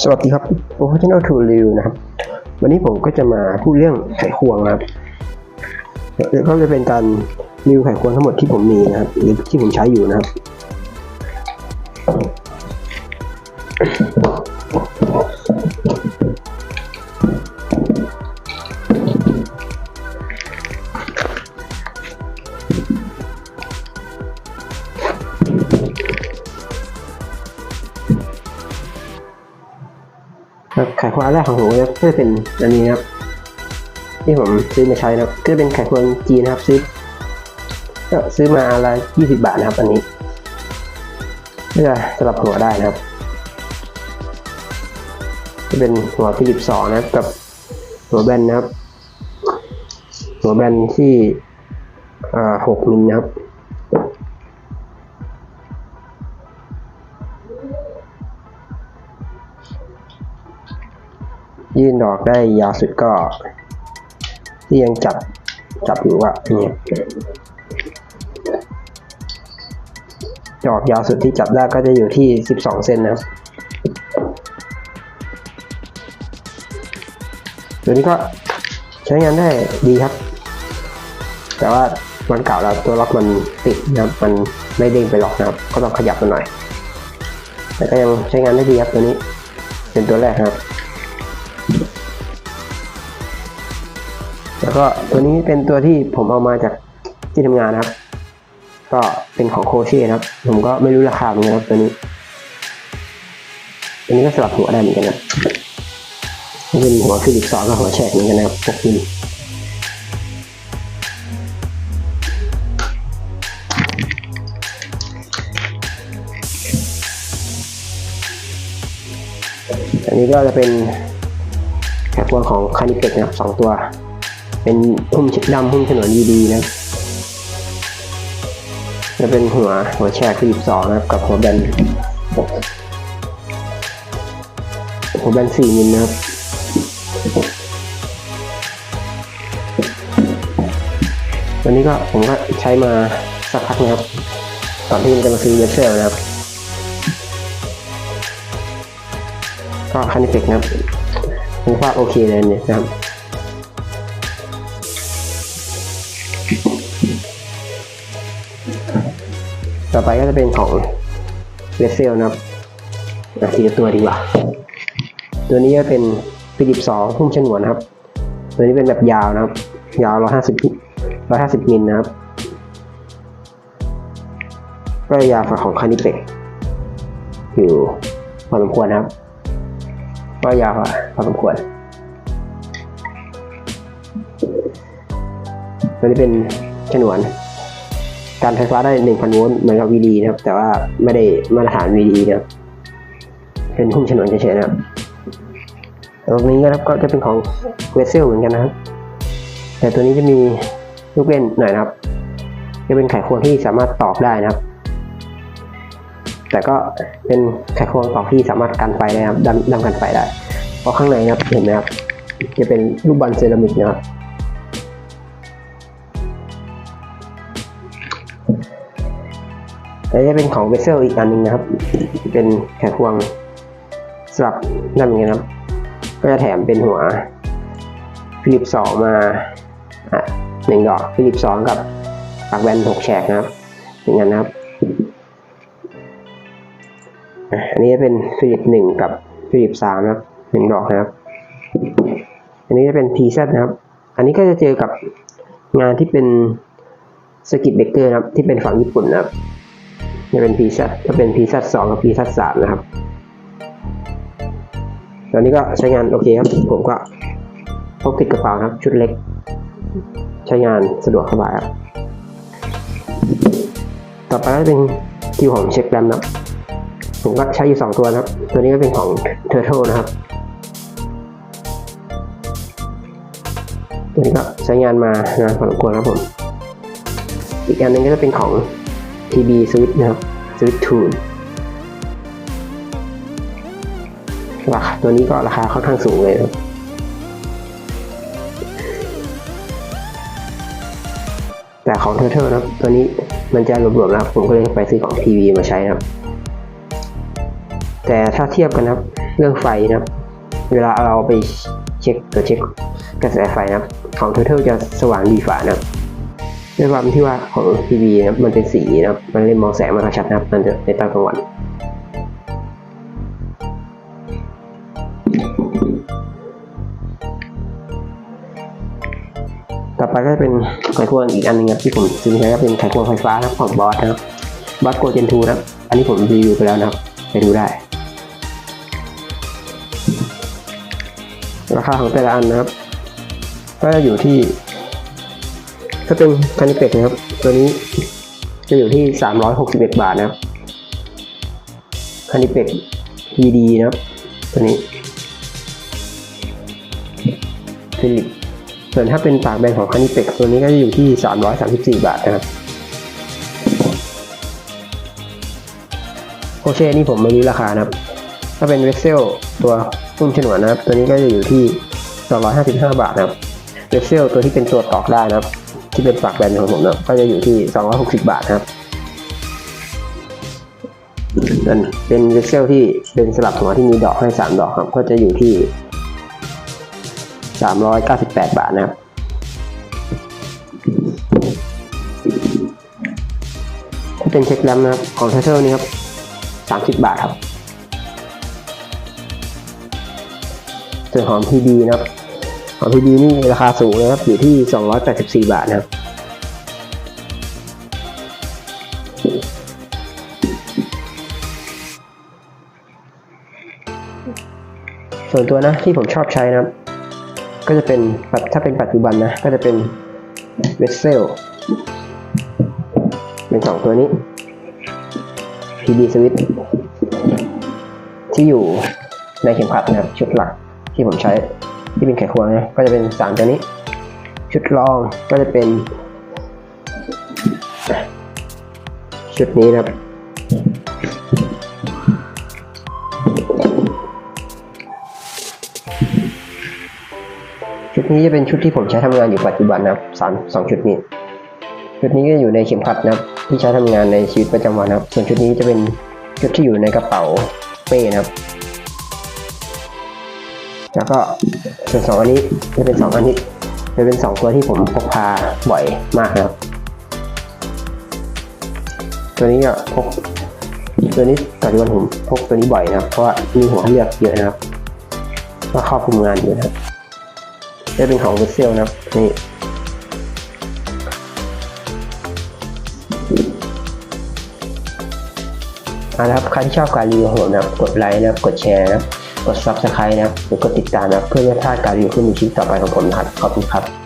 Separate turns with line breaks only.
สวัสดีครับ Professional to Review นะครับ วันนี้ผมก็จะมาพูดเรื่องไขควงนะครับเดี๋ยวก็จะเป็นการรีวิวไขควงทั้งหมดที่ผมมีนะครับหรือที่ผมใช้อยู่นะครับ ไขควงแรกของผมนะก็จะเป็นอันนี้นะครับ ที่ผมซื้อมาใช้นะก็จะเป็นไขควงจีนะครับซื้อก็ซื้อมาอนละยี่สิบบาทนะครับ อันนี้เพื่อสลับหัวได้นะครับจะเป็นหัวฟิลิปสองนะครับ กับหัวแบนนะครับ หัวแบนที่หกมิลนะครับ ยื่นดอกได้ยาวสุดก็ ที่ยังจับจับอยู่อะเนี่ยดอกยาวสุดที่จับได้ก็จะอยู่ที่ 12 เซนนะครับตัวนี้ก็ใช้งานได้ดีครับ แต่ว่ามันเก่าแล้วตัวล็อกมันติดนะครับ มันไม่เด้งไปล็อกนะครับ ก็ต้องขยับมันหน่อย แต่ก็ยังใช้งานได้ดีครับตัวนี้ เป็นตัวแรกครับ แล้วก็ตัวนี้เป็นตัวที่ผมเอามาจากที่ทำงานนะครับ ก็เป็นของโคเช่นะครับ ผมก็ไม่รู้ราคาเหมือนกันครับตัวนี้ ตัวนี้ก็สลับหัวได้เหมือนกันนะนี่เป็นหัวฟิลิปสองกับหัวแฉกเหมือนกันนะครับพวกนี้อันนี้ก็จะเป็นแขกวงของคานิเกตนะครับสองตัว เป็นหุ้มดำหุ้มฉนนดีๆนะจะเป็นหัวหัวแชร์คลิปสองนะครับกับหัวแบนหัวแบนสี่มิลนะครับวันนี้ก็ผมก็ใช้มาสักพักนะครับตอนที่มันจะมาซื้อเวสเซลนะครับ ก็คันเฟกนะครับคุณภาพโอเคเลยเนี่ยนะครับ ต่อไปก็จะเป็นของเวสเซลนะครับอะทีละตัวดีกว่า ตัวนี้ก็เป็นฟิลิปสองพุ่มฉนวนนะครับ ตัวนี้เป็นแบบยาวนะครับ ยาว150 150มิลนะครับ ก็ยาวกว่าของคานิเปกอยู่พอสมควรนะครับ ก็ยาวกว่าพอสมควร ตัวนี้เป็นฉนวน การไฟฟ้าได้ 1,000 โวลต์เหมือนกับ VD นะครับ แต่ว่าไม่ได้มาตรฐาน VD นะครับ เป็นหุ้มฉนวนเฉยๆนะครับตรงนี้นะครับก็จะเป็นของเวสเซลเหมือนกันนะครับ แต่ตัวนี้จะมีลูกเล่นหน่อยนะครับ จะเป็นไขควงที่สามารถตอกได้นะครับ แต่ก็เป็นไขควงตอกที่สามารถกันไฟได้ครับดันดันกันไฟได้เพราะข้างในนะครับเห็นไหมครับจะเป็นลูกบอลเซรามิกนะครับ อันนี้เป็นของเวสเซลอีกอันหนึงนะครับ เป็นแขควงสลับนั่นเหมือนกันครับ ก็จะแถมเป็นหัวฟิลิปสองมาหนึ่งดอกฟิลิปสองกับปากแบนหกแฉกนะครับอย่างนั้นนะครับ อันนี้จะเป็นฟิลิปหนึ่งกับฟิลิปสามนะครับหนึ่งดอกนะครับ อันนี้จะเป็น PZ นะครับ อันนี้ก็จะเจอกับงานที่เป็นสกิ t เบเกอร์นะครับ ที่เป็นฝั่งญี่ปุ่นนะครับ จะเป็น PZ จะเป็น PZ สองกับ PZ สามนะครับตอนนี้ก็ใช้งานโอเคครับ ผมก็พกติดกระเป๋านะครับชุดเล็ก ใช้งานสะดวกสบายครับต่อไปก็เป็นคิวของเช็คแรมนะครับผมก็ใช้อยู่สองตัวนะครับ ตัวนี้ก็เป็นของ Turtle นะครับ ตัวนี้ก็ใช้งานมานานพอสมควรครับผม อีกอันหนึงก็จะเป็นของ TB s u i t นะครับ Switch Tool ราคาตัวนี้ก็ราคาค่อนข้างสูงเลยนะครับแต่ของ Turtle นะครับตัวนี้มันจะรวมๆนะผมก็เลยไปซื้อของ TV มาใช้นะครับแต่ถ้าเทียบกันนะครับ เรื่องไฟนะเวลาเราไปเช็คตัวเช็คกระแสไฟนะครับของ Turtle จะสว่างดีฝ่านะครับ ด้วยความที่ว่าของ TV นะมันเป็นสีนะครับ มันเล่นมองแสงมันกระชัดนะครับมันจะในตอนกลางวันต่อไปก็จะเป็นไขควงอีกอันหนึงครับที่ผมซื้อใช้ก็เป็นไขควงไฟฟ้านะครับของบอสนะครับบอสโกเจนทูนะครับ อันนี้ผมรีวิวไปแล้วนะครับ ไปดูได้ ราคาของแต่ละอันนะครับ ก็จะอยู่ที่ ถ้าเป็นคานิเป็กนะครับ ตัวนี้จะอยู่ที่ 361 บาทนะครับคานิเป็ก VD นะครับ ตัวนี้ฟิลิปส่วนถ้าเป็นปากแบนของคานิเป็กตัวนี้ก็จะอยู่ที่ 334 บาทนะครับโอเคนี่ผมไม่รู้ราคานะครับ ถ้าเป็นเวกเซลตัวพุ่มฉนวนนะครับ ตัวนี้ก็จะอยู่ที่ 255 บาทนะครับเวกเซลตัวที่เป็นตัวตอกได้นะครับ ที่เป็นปากแบรนด์ของผมเนะก็จะอยู่ที่ 260 บาทครับส่นเป็นเวกเซลที่เป็นสลับหัวที่มีดอกให้ 3 ดอกครับ ก็จะอยู่ที่ 398 บาทนะครับถ้าเป็นเช็คแรมนะครับของเทอร์นี่ครับ 30 บาทครับส่วนของ PD นะครับ ของ PD นี่ราคาสูงนะครับอยู่ที่ 284 บาทนะครับส่วนตัวนะที่ผมชอบใช้นะครับ ก็จะเป็นถ้าเป็นปัจจุบันนะ ก็จะเป็นเวสเซลเป็นสองตัวนี้ PD Switch ที่อยู่ในเข็มขัดนะครับชุดหลักที่ผมใช้ ที่เป็นไขควงนะก็จะเป็นสามตัวนี้ ชุดรองก็จะเป็น ชุดนี้นะครับชุดนี้จะเป็นชุดที่ผมใช้ทำงานอยู่ปัจจุบันนะครับสามสองชุดนี้ ชุดนี้ก็อยู่ในเข็มขัดนะครับ ที่ใช้ทำงานในชีวิตประจำวันนะครับ ส่วนชุดนี้จะเป็นชุดที่อยู่ในกระเป๋าเป้นะครับ แล้วก็ส่วนสองอันนี้จะเป็นสองอันนี้จะเป็นสองตัวที่ผมพกพาบ่อยมากนะครับ ตัวนี้ก็พกตัวนี้ปัจจุบันผมพกตัวนี้บ่อยนะครับ เพราะว่ามีหัวเลือกเยอะนะครับว่าครอบคลุมงานอยู่นะครับจะเป็นของเวสเซลนะครับนี่เอาละครับใครที่ชอบการรีวิวผมนะกดไลค์นะกดแชร์นะ กด subscribe นะครับหรือกดติดตามนะเพื่อไม่พลาดการรีวิวขึ้นในคลิปต่อไปของผมนะครับขอบคุณครับ